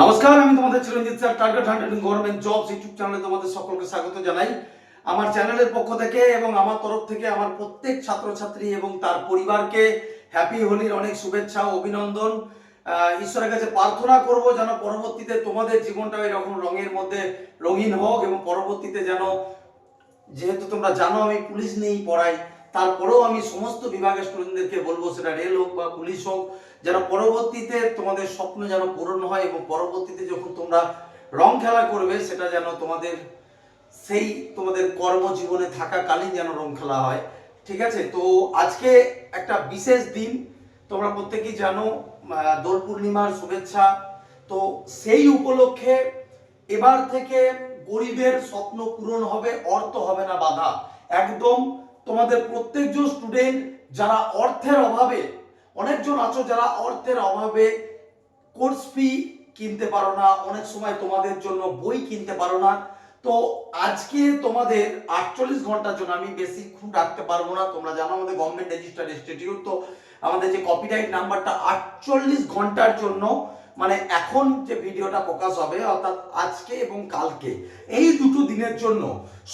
নমস্কার, আমি তোমাদের Chiranjit sir target hundred government jobs YouTube চ্যানেলে তোমাদের সকলকে স্বাগত জানাই। আমার চ্যানেলের পক্ষ থেকে এবং আমার তরফ থেকে আমার প্রত্যেক ছাত্রছাত্রী এবং তার পরিবারকে হ্যাপি হোলির অনেক শুভেচ্ছা অভিনন্দন। ঈশ্বরের কাছে প্রার্থনা করব যেন পরবর্তীতে তোমাদের জীবনটা এরকম রঙের মধ্যে রঙিন হোক এবং পরবর্তীতে যেন, যেহেতু তোমরা জানো আমি পুলিশ নেই পড়াই তারপরেও আমি সমস্ত বিভাগের স্টুডেন্টদেরকে বলব, সেটা রেল হোক বা পুলিশ হোক, যেন পরবর্তীতে তোমাদের স্বপ্ন যেন পূরণ হয় এবং পরবর্তীতে যখন তোমরা রং খেলা করবে, সেটা যেন তোমাদের সেই তোমাদের কর্মজীবনে থাকাকালীন যেন রং খেলা হয়। ঠিক আছে? তো আজকে একটা বিশেষ দিন। তোমরা প্রত্যেকেই জানো দোল পূর্ণিমার শুভেচ্ছা। তো সেই উপলক্ষে এবার থেকে গরিবের স্বপ্ন পূরণ হবে, অর্থ হবে না বাধা। একদম তোমাদের প্রত্যেকজন স্টুডেন্ট যারা অর্থের অভাবে, অনেকজন আছো যারা অর্থের অভাবে কোর্স ফি কিনতে পারো না, অনেক সময় তোমাদের জন্য বই কিনতে পারো না। তো আজকে তোমাদের আটচল্লিশ ঘণ্টার জন্য আমি বেশিক্ষণ রাখতে পারব না। তোমরা জানো আমাদের গভর্নমেন্ট রেজিস্টার্ড ইনস্টিটিউট তো আমাদের যে কপিরাইট নাম্বারটা আটচল্লিশ ঘণ্টার জন্য মানে এখন যে ভিডিওটা প্রকাশ হবে, অর্থাৎ আজকে এবং কালকে, এই দুটো দিনের জন্য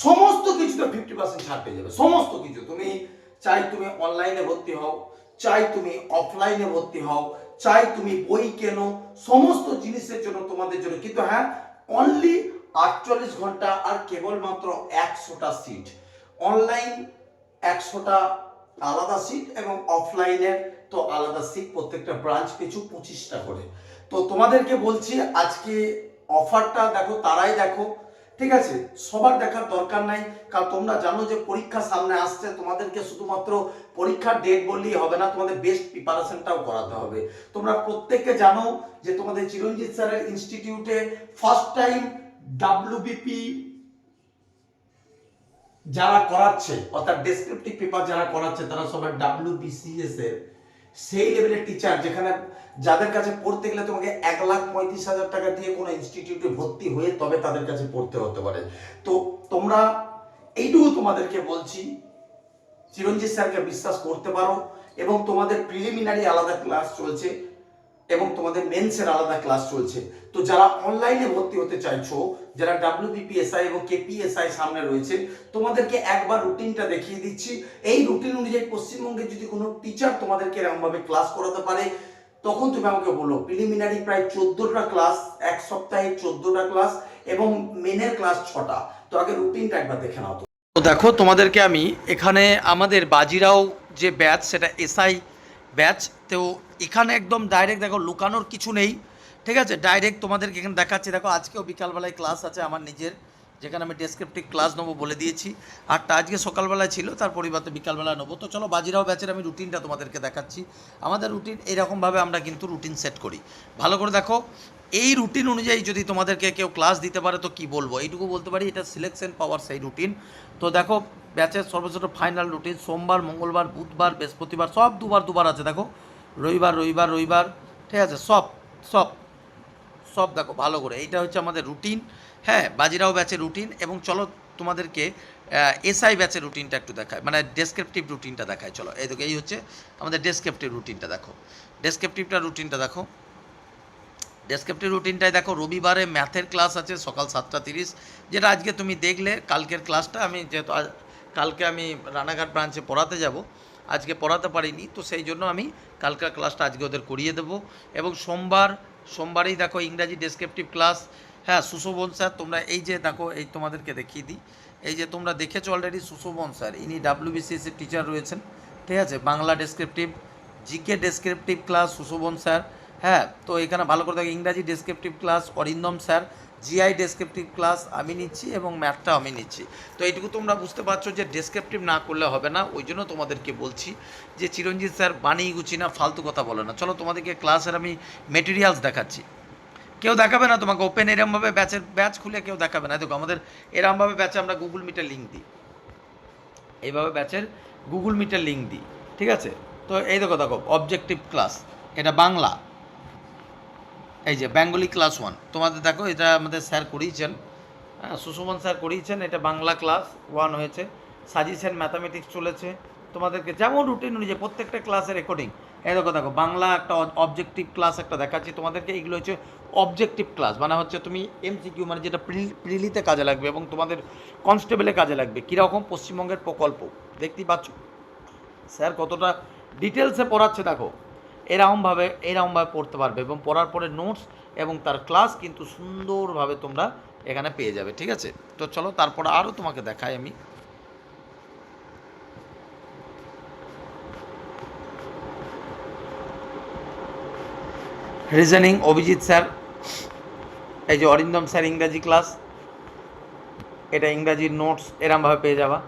সমস্ত কিছুতে ফিফটি পার্সেন্ট ছাড় পেয়ে যাবে, সমস্ত কিছু। তুমি চাই তুমি অনলাইনে ভর্তি হও, চাই তুমি অফলাইনে ভর্তি হও, চাই তুমি বই কেনো, সমস্ত জিনিসের জন্য তোমাদের জন্য। কিন্তু হ্যাঁ অনলি আটচল্লিশ ঘণ্টা আর কেবলমাত্র একশোটা সিট অনলাইন একশোটা আলাদা সিট এবং অফলাইনের তো আলাদা সিট প্রত্যেকটা ব্রাঞ্চ পিছু পঁচিশটা করে। তো তোমাদেরকে বলছি, আজকে অফারটা দেখো, তারাই দেখো। ঠিক আছে? সবার দেখার দরকার নাই, কারণ তোমরা জানো যে পরীক্ষা সামনে আসছে, তোমাদেরকে শুধুমাত্র পরীক্ষার ডেট বললেই হবে না, তোমাদের বেস্ট প্রিপারেশনটাও করাতে হবে। তোমরা প্রত্যেককে জানো যে তোমাদের চিরঞ্জিত স্যারের ইনস্টিটিউটে ফার্স্ট টাইম ডাব্লিউবিপি যারা করাচ্ছে, অর্থাৎ ডেসক্রিপটিভ পেপার যারা করাচ্ছে, তারা সবাই ডাব্লিউবিসিএস এর সেই লেভেলের টিচার যেখানে যাদের কাছে পড়তে গেলে তোমাকে এক লাখ পঁয়ত্রিশ হাজার টাকা দিয়ে কোনো ইনস্টিটিউটে ভর্তি হয়ে তবে তাদের কাছে পড়তে হতে পারে। তো তোমরা এইটুকু তোমাদেরকে বলছি, চিরঞ্জিত স্যারকে বিশ্বাস করতে পারো এবং তোমাদের প্রিলিমিনারি আলাদা ক্লাস চলছে। এবং তোমাদের মেন্সের আলাদা ক্লাস চলছে। তো যারা অনলাইনে ভর্তি হতে চাইছো, যারা ডাব্লিউবিপিএসআই এবং কেপিএসআই সামনে রয়েছে, তোমাদেরকে একবার রুটিনটা দেখিয়ে দিচ্ছি। এই রুটিন অনুযায়ী পশ্চিমবঙ্গে যদি কোনো টিচার তোমাদেরকে এরকমভাবে ক্লাস করাতে পারে, তখন তুমি আমাকে বলো। প্রিলিমিনারি প্রায় চোদ্দোটা ক্লাস এক সপ্তাহে চোদ্দোটা ক্লাস এবং মেনের ক্লাস ছটা। তো আগে রুটিনটা একবার দেখে নাও তো। দেখো, তোমাদেরকে আমি এখানে আমাদের বাজিরাও যে ব্যাচ সেটা এসআই ব্যাচ। তো এখানে একদম ডাইরেক্ট দেখো, লুকানোর কিছু নেই। ঠিক আছে? ডাইরেক্ট তোমাদেরকে এখানে দেখাচ্ছি। দেখো, আজকেও বিকালবেলায় ক্লাস আছে আমার নিজের, যেখানে আমি ডেসক্রিপটিভ ক্লাস নেব বলে দিয়েছি। আরটা আজকে সকালবেলায় ছিল, তার পরিবর্তে বিকালবেলা নেব। তো চলো, বাজিরাও ব্যাচের আমি রুটিনটা তোমাদেরকে দেখাচ্ছি। আমাদের রুটিন এরকমভাবে আমরা কিন্তু রুটিন সেট করি। ভালো করে দেখো এই রুটিন অনুযায়ী যদি তোমাদেরকে কেউ ক্লাস দিতে পারে, তো কি বলব? এইটুকু বলতে পারি, এটা সিলেকশন পাওয়ার সেই রুটিন তো দেখো ব্যাচের সর্বছোট ফাইনাল রুটিন সোমবার, মঙ্গলবার, বুধবার, বৃহস্পতিবার, সব দুবার দুবার আছে, দেখো। রবিবার রবিবার রবিবার, ঠিক আছে, সব সব সব দেখো, ভালো করে। এইটা হচ্ছে আমাদের রুটিন হ্যাঁ বাজিরাও ব্যাচের রুটিন এবং চলো তোমাদেরকে এসআই ব্যাচের রুটিনটা একটু দেখায় মানে ডেসক্রিপটিভ রুটিনটা দেখায় চলো। এই দেখো, এই হচ্ছে আমাদের ডেসক্রিপটিভ রুটিনটা দেখো। ডেসক্রিপটিভটা রুটিনটা দেখো। ডেসক্রিপটিভ রুটিনটায় দেখো, রবিবারে ম্যাথের ক্লাস আছে সকাল সাতটা তিরিশ, যেটা আজকে তুমি দেখলে, কালকের ক্লাসটা আমি যেহেতু কালকে আমি রানাঘাট ব্রাঞ্চে পড়াতে যাব, আজকে পড়াতে পারিনি, তো সেই জন্য আমি কালকার ক্লাসটা আজকে ওদের করিয়ে দেবো। এবং সোমবার, সোমবারেই দেখো ইংরাজি ডেসক্রিপটিভ ক্লাস হ্যাঁ সুশোভন স্যার তোমরা এই যে দেখো, এই তোমাদেরকে দেখিয়ে দিই। এই যে তোমরা দেখেছ অলরেডি সুশোভন স্যার ইনি ডাব্লিউবিসিএসের টিচার রয়েছেন, ঠিক আছে? Bangla descriptive GK descriptive class Sushobhan sir হ্যাঁ তো এখানে ভালো করে দেখো, ইংরাজি descriptive class Arindam sir GI descriptive class আমি নিচ্ছি এবং ম্যাথটা আমি নিচ্ছি। তো এইটুকু তোমরা বুঝতে পারছ যে ডেসক্রিপটিভ না করলে হবে না, ওই জন্য তোমাদেরকে বলছি যে চিরঞ্জিত স্যার বানিয়ে গুছি না, ফালতু কথা বলে না। চলো তোমাদেরকে ক্লাসের আমি মেটেরিয়ালস দেখাচ্ছি। কেউ দেখাবে না তোমাকে ওপেন এরমভাবে ব্যাচের ব্যাচ খুলে কেউ দেখাবে না। দেখো, আমাদের এরমভাবে ব্যাচে আমরা গুগল মিটের লিঙ্ক দিই। এইভাবে ব্যাচের গুগল মিটের লিঙ্ক দিই, ঠিক আছে? তো এই দেখো দেখো অবজেক্টিভ ক্লাস এটা বাংলা। এই যে বেঙ্গলি ক্লাস ওয়ান তোমাদের দেখো, এটা আমাদের স্যার করিয়েছেন। হ্যাঁ সুশোভন স্যার করিয়েছেন, এটা বাংলা ক্লাস ওয়ান হয়েছে। সাজিয়েছেন ম্যাথামেটিক্স চলেছে। তোমাদেরকে যেমন রুটিন অনুযায়ী প্রত্যেকটা ক্লাসের রেকর্ডিং এই দেখো দেখো, বাংলা একটা অবজেক্টিভ ক্লাস একটা দেখাচ্ছি তোমাদেরকে। এগুলো হচ্ছে অবজেক্টিভ ক্লাস মানে হচ্ছে তুমি এমসিকিউ মানে যেটা প্রিলিতে কাজে লাগবে এবং তোমাদের কনস্টেবলে কাজে লাগবে। কীরকম পশ্চিমবঙ্গের প্রকল্প, দেখতেই পাচ্ছ? স্যার কতটা ডিটেলসে পড়াচ্ছে, দেখো। এরকমভাবে এরকমভাবে পড়তে পারবে এবং পড়ার পরে নোটস এবং তার ক্লাস কিন্তু সুন্দরভাবে তোমরা এখানে পেয়ে যাবে, ঠিক আছে? তো চলো তারপর আরও তোমাকে দেখাই আমি। রিজনিং অভিজিৎ স্যার, এই যে অরিন্দম স্যার ইংরাজি ক্লাস এটা ইংরাজির নোটস এরমভাবে পেয়ে যাবা।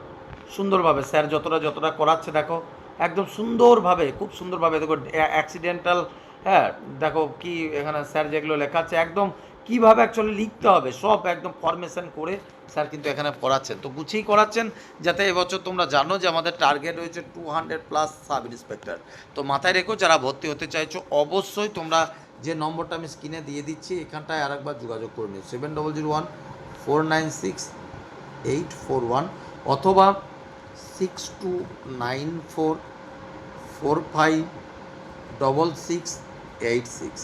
সুন্দরভাবে, স্যার যতটা যতটা করাচ্ছে দেখো। একদম সুন্দরভাবে, খুব সুন্দরভাবে। দেখো অ্যাক্সিডেন্টাল হ্যাঁ দেখো কি এখানে স্যার যেগুলো লেখাচ্ছে একদম কীভাবে অ্যাকচুয়ালি লিখতে হবে, সব একদম ফরমেশন করে স্যার কিন্তু এখানে পড়াচ্ছেন। তো গুছিয়েই করাচ্ছেন, যাতে এবছর তোমরা জানো যে আমাদের টার্গেট রয়েছে two hundred plus sub inspector তো মাথায় রেখো, যারা ভর্তি হতে চাইছো, অবশ্যই তোমরা যে নম্বরটা আমি স্ক্রিনে দিয়ে দিচ্ছি, এখানটায় আরেকবার যোগাযোগ করে নিও। Seven double zero one four nine six eight four one অথবা six two nine four four five double six eight six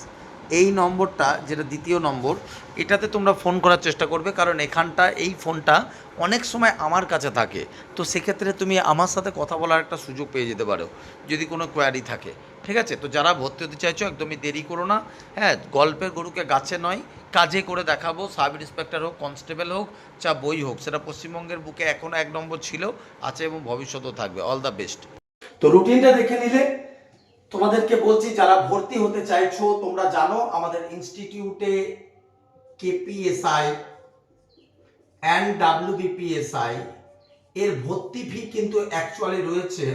এই নম্বরটা, যেটা দ্বিতীয় নম্বর, এটাতে তোমরা ফোন করার চেষ্টা করবে, কারণ এখানটা, এই ফোনটা অনেক সময় আমার কাছে থাকে। তো সেক্ষেত্রে তুমি আমার সাথে কথা বলার একটা সুযোগ পেয়ে যেতে পারো, যদি কোনো কোয়ারি থাকে। ঠিক আছে? তো যারা ভর্তি হতে চাইছো, একদমই দেরি করো না। হ্যাঁ গল্পের গরুকে গাছে নয়, কাজে করে দেখাবো। সাব ইন্সপেক্টর হোক, কনস্টেবল হোক, চা বই হোক, সেটা পশ্চিমবঙ্গের বুকে এখনও এক নম্বর ছিল, আছে এবং ভবিষ্যতেও থাকবে। অল দ্য বেস্ট তো রুটিনটা দেখে নিলে তোমাদেরকে বলছি, যারা ভর্তি হতে চাইছো, তোমরা জানো আমাদের ইনস্টিটিউটে কেপিএসআই অ্যান্ড ডাব্লিউবিপিএসআই এর ভর্তি ফি কিন্তু অ্যাকচুয়ালি রয়েছে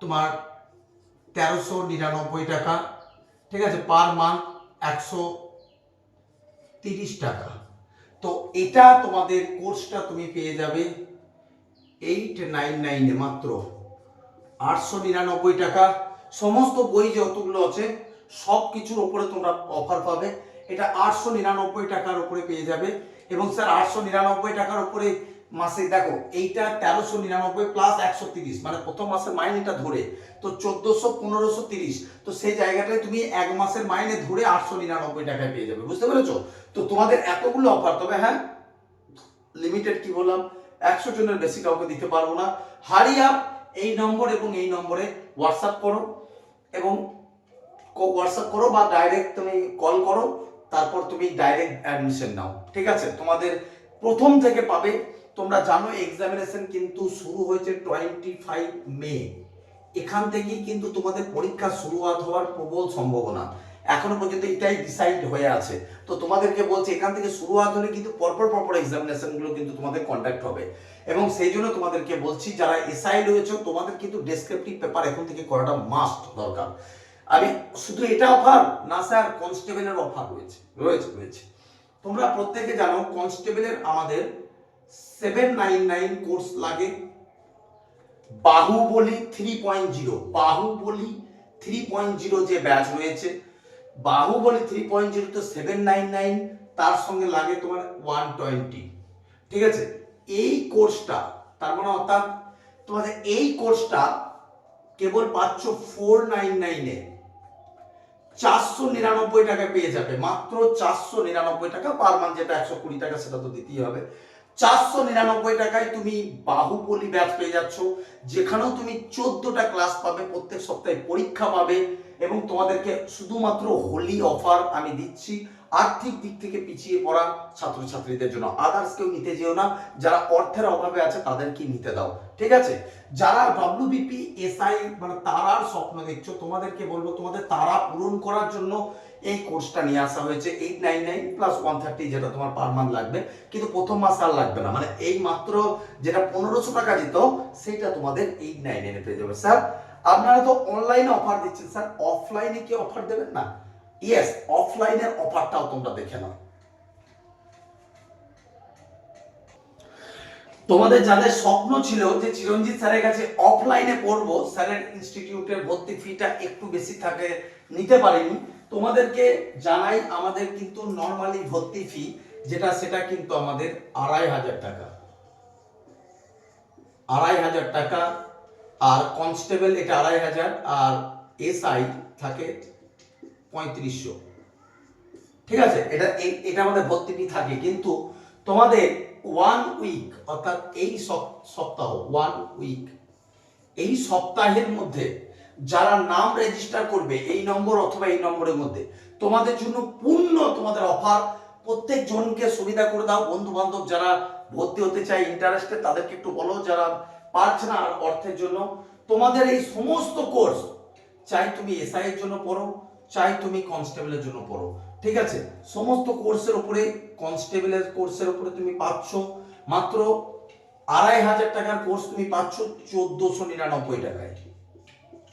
তোমার তেরোশো নিরানব্বই টাকা, ঠিক আছে পার মান্থ একশো তিরিশ টাকা। তো এটা তোমাদের কোর্সটা তুমি পেয়ে যাবে এইট নাইন নাইনে মাত্র। আটশো নিরানব্বই টাকা। সমস্ত বই যতগুলো আছে, সব কিছুর ওপরে তোমরা অফার পাবে। এটা আটশো নিরানব্বই টাকার উপরে পেয়ে যাবে। এবং স্যার আটশো নিরানব্বই টাকার উপরে মাসে, দেখো, এইটা তেরোশো নিরানব্বই প্লাস একশো তিরিশ মানে প্রথম মাসের মাইনেটা ধরে। তো চোদ্দোশো পনেরোশো তিরিশ, তো সেই জায়গাটায় তুমি এক মাসের মাইনে ধরে আটশো নিরানব্বই টাকায় পেয়ে যাবে, বুঝতে পেরেছ? তো তোমাদের এতগুলো অফার তবে হ্যাঁ লিমিটেড কি বললাম, একশো জনের বেশি কাউকে দিতে পারব না। হারিয়া এই নম্বর এবং এই নম্বরে হোয়াটসঅ্যাপ করো এবং হোয়াটসঅ্যাপ করো বা ডাইরেক্ট তুমি কল করো, তারপর তুমি ডাইরেক্ট অ্যাডমিশন নাও, ঠিক আছে? তোমাদের প্রথম থেকে পাবে, তোমরা জানো এক্সামিনেশন কিন্তু শুরু হয়েছে টোয়েন্টি ফাইভ মে এখান থেকেই কিন্তু তোমাদের পরীক্ষা শুরু হওয়ার প্রবল সম্ভাবনা। এখনও পর্যন্ত এটাই ডিসাইড হয়ে আছে। তো তোমাদেরকে বলছি, এখান থেকে শুরু শুরুয়াত হলে কিন্তু পরপর পরপর এক্সামিনেশনগুলো কিন্তু তোমাদের কন্ডাক্ট হবে। এবং সেই জন্য তোমাদেরকে বলছি, যারা এসআই রয়েছে, তোমাদের কিন্তু ডেসক্রিপটিভ পেপার এখন থেকে করাটা মাস্ট দরকার। আমি শুধু এটা অফার না স্যার কনস্টেবলের অফার রয়েছে রয়েছে রয়েছে। তোমরা প্রত্যেকে জানো কনস্টেবলের আমাদের সেভেন নাইন নাইন কোর্স লাগে। Bahubali three point zero Bahubali three point zero যে ব্যাচ রয়েছে বাহুবলী থ্রি পয়েন্ট জিরো তো সেভেন নাইন নাইন তার সঙ্গে লাগে তোমার ওয়ান টোয়েন্টি ঠিক আছে? এই কোর্সটা তার মানে অর্থাৎ তোমাদের এই কোর্সটা কেবল পাচ্ছ ফোর নাইন নাইনে চারশো নিরানব্বই টাকা পেয়ে যাবে। মাত্র চারশো নিরানব্বই টাকা পার মান্থ যেটা একশো কুড়ি টাকা, সেটা তো দিতেই হবে। চারশো নিরানব্বই টাকায় তুমি বাহুবলী ব্যাচ পেয়ে যাচ্ছ, যেখানেও তুমি চোদ্দটা ক্লাস পাবে, প্রত্যেক সপ্তাহে পরীক্ষা পাবে এবং তোমাদেরকে শুধুমাত্র হোলি অফার আমি দিচ্ছি। আর্থিক দিক থেকে পিছিয়ে পড়া ছাত্রছাত্রীদের জন্য। আদার্স কেউ নিতে যেও না, যারা অর্থের অভাবে আছে তাদেরকে নিতে দাও। ঠিক আছে? যারা ডব্লিউবিপি এসআই মানে তারার স্বপ্ন দেখছ, তোমাদেরকে বলব, তোমাদের তারা পূরণ করার জন্য এই কোর্সটা নিয়ে আসা হয়েছে eight nine nine plus one thirty যেটা তোমার পার মান্থ লাগবে। কিন্তু প্রথম মাস আর লাগবে না। মানে এই মাত্র যেটা পনেরোশো টাকা দিত সেটা তোমাদের এইট নাইন নাইনে পেয়ে যাবে। স্যার, আপনারা তো অনলাইনে অফার দিচ্ছেন। স্যার অফলাইনে কি অফার দেবেন না? ইয়েস অফলাইনের অফারটাও তোমরা দেখে নাও। তোমাদের যাদের স্বপ্ন ছিল যে চিরঞ্জিত স্যারের কাছে অফলাইনে পড়ব, স্যারের ইনস্টিটিউটের ভর্তি ফিটা একটু বেশি থাকে, নিতে পারিনি তোমাদেরকে জানাই আমাদের কিন্তু নর্মালি ভর্তি ফি যেটা সেটা কিন্তু আমাদের আড়াই হাজার টাকা। আড়াই হাজার টাকা, আর কনস্টেবল এটা আড়াই হাজার, আর এসআই থাকে পঁয়ত্রিশশো। ঠিক আছে? এটা এটা আমাদের ভর্তি ফি থাকে, কিন্তু তোমাদের ওয়ান উইক অর্থাৎ এই সপ্তাহ ওয়ান উইক এই সপ্তাহের মধ্যে যারা নাম রেজিস্টার করবে এই নম্বর অথবা এই নম্বরের মধ্যে, তোমাদের জন্য পূর্ণ তোমাদের অফার প্রত্যেক জনকে সুবিধা করে দাও। বন্ধু বান্ধব যারা ভর্তি হতে চায় ইন্টারেস্টেড তাদেরকে একটু বলো যারা পারছে না আর অর্থের জন্য। তোমাদের এই সমস্ত কোর্স চাই তুমি এসআই এর জন্য পড়ো, চাই তুমি কনস্টেবলের জন্য পড়ো। ঠিক আছে? সমস্ত কোর্সের উপরে কনস্টেবলের কোর্সের উপরে তুমি পাচ্ছ মাত্র আড়াই হাজার টাকার কোর্স তুমি পাচ্ছ চোদ্দশো নিরানব্বই টাকায়।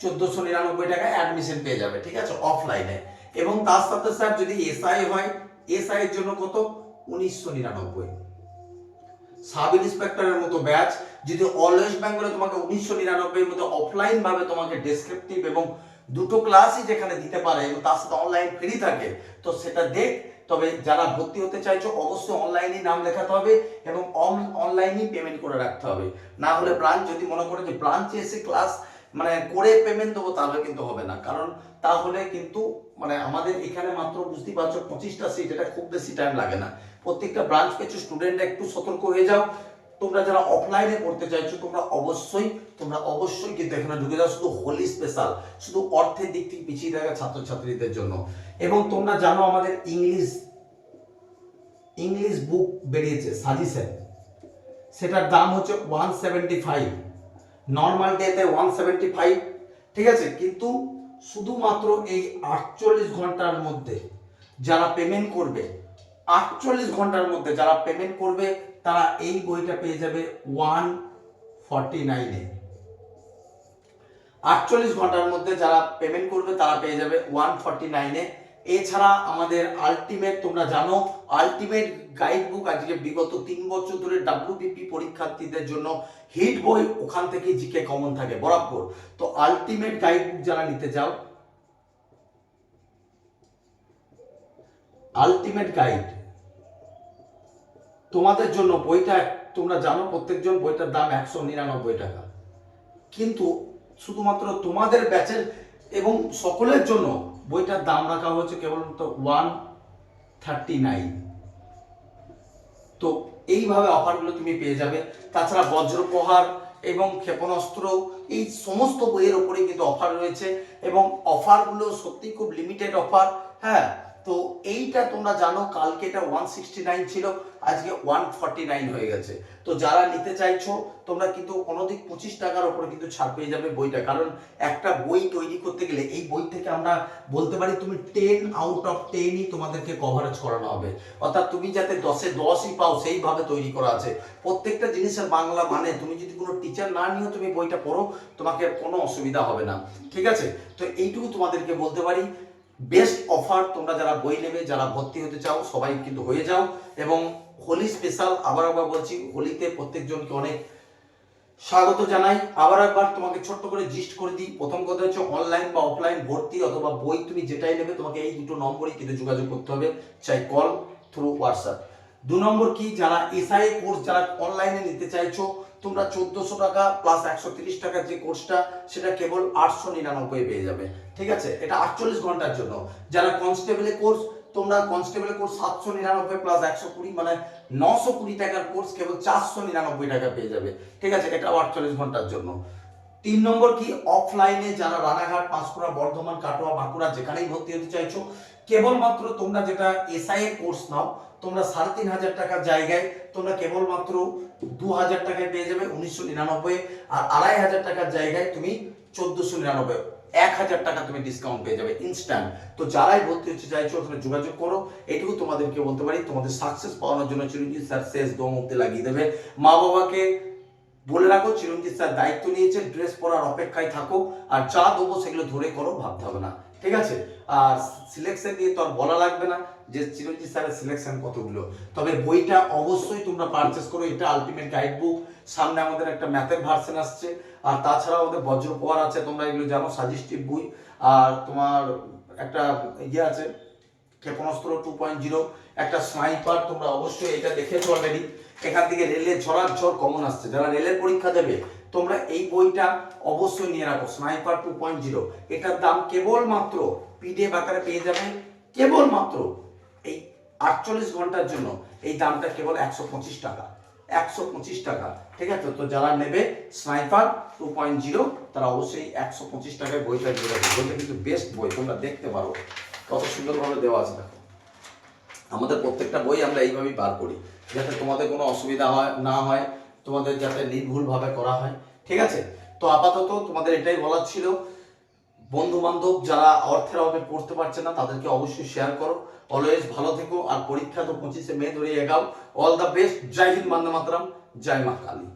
চোদ্দশো নিরানব্বই টাকায় অ্যাডমিশন পেয়ে যাবে, ঠিক আছে? অফলাইনে এবং তার সাথে স্যার যদি এসআই হয় এসআই এর জন্য কত? উনিশশো নিরানব্বই। সাব ইন্সপেক্টরের মতো ব্যাচ যদি অল ওয়েস্ট বেঙ্গলে তোমাকে উনিশশো নিরানব্বই মধ্যে অফলাইন ভাবে তোমাকে ডেসক্রিপটিভ এবং দুটো ক্লাসই যেখানে দিতে পারে এবং তার সাথে অনলাইন ফ্রি থাকে, তো সেটা দেখ। তবে যারা ভর্তি হতে চাইছো, অবশ্যই অনলাইনে নাম লেখাতে হবে এবং অনলাইনেই পেমেন্ট করে রাখতে হবে। না হলে ব্রাঞ্চ যদি মনে করে যে ব্রাঞ্চে এসে ক্লাস মানে করে পেমেন্ট দেবো তাহলে কিন্তু হবে না। কারণ তাহলে কিন্তু মানে আমাদের এখানে মাত্র বুঝতেই পারছ পঁচিশটা সিট এটা খুব বেশি টাইম লাগে না। প্রত্যেকটা ব্রাঞ্চ পেছু স্টুডেন্ট একটু সতর্ক হয়ে যাও। তোমরা যারা অফলাইনে করতে চাইছো, তোমরা অবশ্যই তোমরা অবশ্যই কিন্তু এখানে ঢুকে যাও, শুধু হোলি স্পেশাল শুধু অর্থের দিক থেকে পিছিয়ে থাকা ছাত্রছাত্রীদের জন্য। এবং তোমরা জানো আমাদের ইংলিশ ইংলিশ বুক বেরিয়েছে সাজেশন সেটার দাম হচ্ছে ওয়ান সেভেন্টি ফাইভ নর্মাল ডেতে ওয়ান সেভেন্টি ফাইভ ঠিক আছে? কিন্তু শুধুমাত্র এই আটচল্লিশ ঘণ্টার মধ্যে যারা পেমেন্ট করবে, আটচল্লিশ ঘণ্টার মধ্যে যারা পেমেন্ট করবে, তারা এই বইটা পেয়ে যাবে ওয়ান ফর্টি নাইনে আটচল্লিশ ঘণ্টার মধ্যে যারা পেমেন্ট করবে, তারা পেয়ে যাবে ওয়ান ফর্টি নাইনে এছাড়া আমাদের আলটিমেট তোমরা জানো আলটিমেট গাইড বুক আজকে বিগত তিন বছর ধরে ডাব্লিউবিপি পরীক্ষার্থীদের জন্য হিট বই ওখান থেকে জিকে কমন থাকে, বরাবর। তো আলটিমেট গাইড বুক যারা নিতে চাও আলটিমেট গাইড তোমাদের জন্য বইটা, তোমরা জানো প্রত্যেকজন বইটার দাম একশো নিরানব্বই টাকা। কিন্তু শুধুমাত্র তোমাদের ব্যাচের এবং সকলের জন্য বইটার দাম রাখা হয়েছে কেবলমাত্র ওয়ান থার্টি নাইন তো এইভাবে অফারগুলো তুমি পেয়ে যাবে। তাছাড়া বজ্রপ্রহার এবং ক্ষেপণাস্ত্র, এই সমস্ত বইয়ের ওপরেই কিন্তু অফার রয়েছে এবং অফারগুলো সত্যি খুব লিমিটেড অফার। হ্যাঁ তো এইটা তোমরা জানো, কালকে এটা ওয়ান সিক্সটি নাইন ছিল, আজকে ওয়ান নাইন হয়ে গেছে। তো যারা নিতে চাইছো, তোমরা কিন্তু অনধিক পঁচিশ টাকার ওপরে কিন্তু ছাড় পেয়ে যাবে বইটা। কারণ একটা বই তৈরি করতে গেলে, এই বই থেকে আমরা বলতে পারি তুমি টেন আউট অফ টেনই তোমাদেরকে কভারেজ করানো হবে। অর্থাৎ তুমি যাতে দশে দশই পাও, সেইভাবে তৈরি করা আছে। প্রত্যেকটা জিনিসের বাংলা মানে তুমি যদি কোনো টিচার না নিয়েও তুমি বইটা পড়ো, তোমাকে কোনো অসুবিধা হবে না। ঠিক আছে? তো এইটুকু তোমাদেরকে বলতে পারি। বেস্ট অফার তোমরা যারা বই নেবে, যারা ভর্তি হতে চাও, সবাই কিন্তু হয়ে যাও। এবং হোলি স্পেশাল আবার একবার বলছি, হোলিতে প্রত্যেকজনকে অনেক স্বাগত জানাই। আবার একবার তোমাকে ছোট্ট করে জিস্ট করে দিই। প্রথম কথা হচ্ছে অনলাইন বা অফলাইন ভর্তি অথবা বই তুমি যেটাই নেবে, তোমাকে এই দুটো নম্বরই কিন্তু যোগাযোগ করতে হবে। চাই কল থ্রু হোয়াটসঅ্যাপ দু নম্বর কি? যারা এসআই কোর্স যারা অনলাইনে নিতে চাইছো তোমরা চোদ্দশো টাকা প্লাস একশো তিরিশ টাকার যে কোর্সটা সেটা কেবল আটশো নিরানব্বই পেয়ে যাবে। ঠিক আছে? এটা আটচল্লিশ ঘণ্টার জন্য। যারা কনস্টেবলের কোর্স তোমরা কনস্টেবলের কোর্স সাতশো নিরানব্বই প্লাস একশো কুড়ি মানে নশো কুড়ি টাকার কোর্স কেবল চারশো নিরানব্বই টাকা পেয়ে যাবে। ঠিক আছে? এটাও আটচল্লিশ ঘণ্টার জন্য। তিন নম্বর কি? অফলাইনে যারা রানাঘাট, পাঁশকুড়া, বর্ধমান, কাটোয়া, বাঁকুড়া, যেখানেই ভর্তি হতে চাইছো কেবলমাত্র তোমরা যেটা এসআই এর কোর্স নাও, তোমরা সাড়ে তিন হাজার টাকার জায়গায় তোমরা কেবলমাত্র দু হাজার টাকায় পেয়ে যাবে উনিশশো নিরানব্বই, আর আড়াই হাজার টাকার জায়গায় তুমি চোদ্দশো নিরানব্বই, এক হাজার টাকা তুমি ডিসকাউন্ট পেয়ে যাবে ইনস্ট্যান্ট তো যারাই ভর্তি হচ্ছে চাইছো ওখানে যোগাযোগ করো, এটুকু তোমাদেরকে বলতে পারি, তোমাদের সাকসেস পাওয়ানোর জন্য চিরঞ্জিত স্যার শেষ দম অব্দি লাগিয়ে দেবে। মা বাবাকে বলে রাখো, চিরঞ্জিত স্যার দায়িত্ব নিয়েছেন ড্রেস পরার অপেক্ষায় থাকো, আর যা দেবো সেগুলো ধরে করো, ভাবতে হবে না। ঠিক আছে? আর সিলেকশন নিয়ে তো আর বলা লাগবে না যে চিরঞ্জিত স্যারের সিলেকশন কতগুলো। তবে বইটা অবশ্যই তোমরা পারচেস করো, এটা আলটিমেট গাইড বুক সামনে আমাদের একটা ম্যাথের ভার্সন আসছে। আর তাছাড়াও আমাদের বজ্রপোয়ার আছে, তোমরা এগুলো জানো সাজেস্টিভ বই। আর তোমার একটা ইয়ে আছে, ক্ষেপণাস্ত্র টু পয়েন্ট জিরো একটা স্নাইপার তোমরা অবশ্যই এটা দেখেছ অলরেডি এখান থেকে রেলের ঝড়ার ঝড় কমন আসছে। যারা রেলের পরীক্ষা দেবে তোমরা এই বইটা অবশ্যই নিয়ে রাখো স্নাইপার টু পয়েন্ট জিরো এটার দাম কেবলমাত্র পিডিএফ আকারে পেয়ে যাবেন কেবলমাত্র এই আটচল্লিশ ঘণ্টার জন্য। এই দামটা কেবল একশো পঁচিশ টাকা, একশো পঁচিশ টাকা, ঠিক আছে? তো যারা নেবে স্নাইপার টু পয়েন্ট জিরো তারা অবশ্যই একশো পঁচিশ টাকায় বইটা নিয়ে রাখবে। বইটা কিন্তু বেস্ট বই, তোমরা দেখতে পারো। কত সুন্দরভাবে দেওয়া আছে, দেখো। আমাদের প্রত্যেকটা বই আমরা এইভাবেই বার করি, যাতে তোমাদের কোনো অসুবিধা হয়, না হয়। তোমাদের যাতে নির্ভুলভাবে করা হয়, ঠিক আছে? তো আপাতত তোমাদের এটাই বলার ছিল। বন্ধু বান্ধব যারা অর্থের অভাবে পড়তে পারছে না, তাদেরকে অবশ্যই শেয়ার করো। অলওয়েজ ভালো থেকো, আর পরীক্ষা তো পঁচিশে মে ধরে এগাও অল দ্য বেস্ট জয় হিন্দ, বন্দে মাতরাম, জয় মা কালী।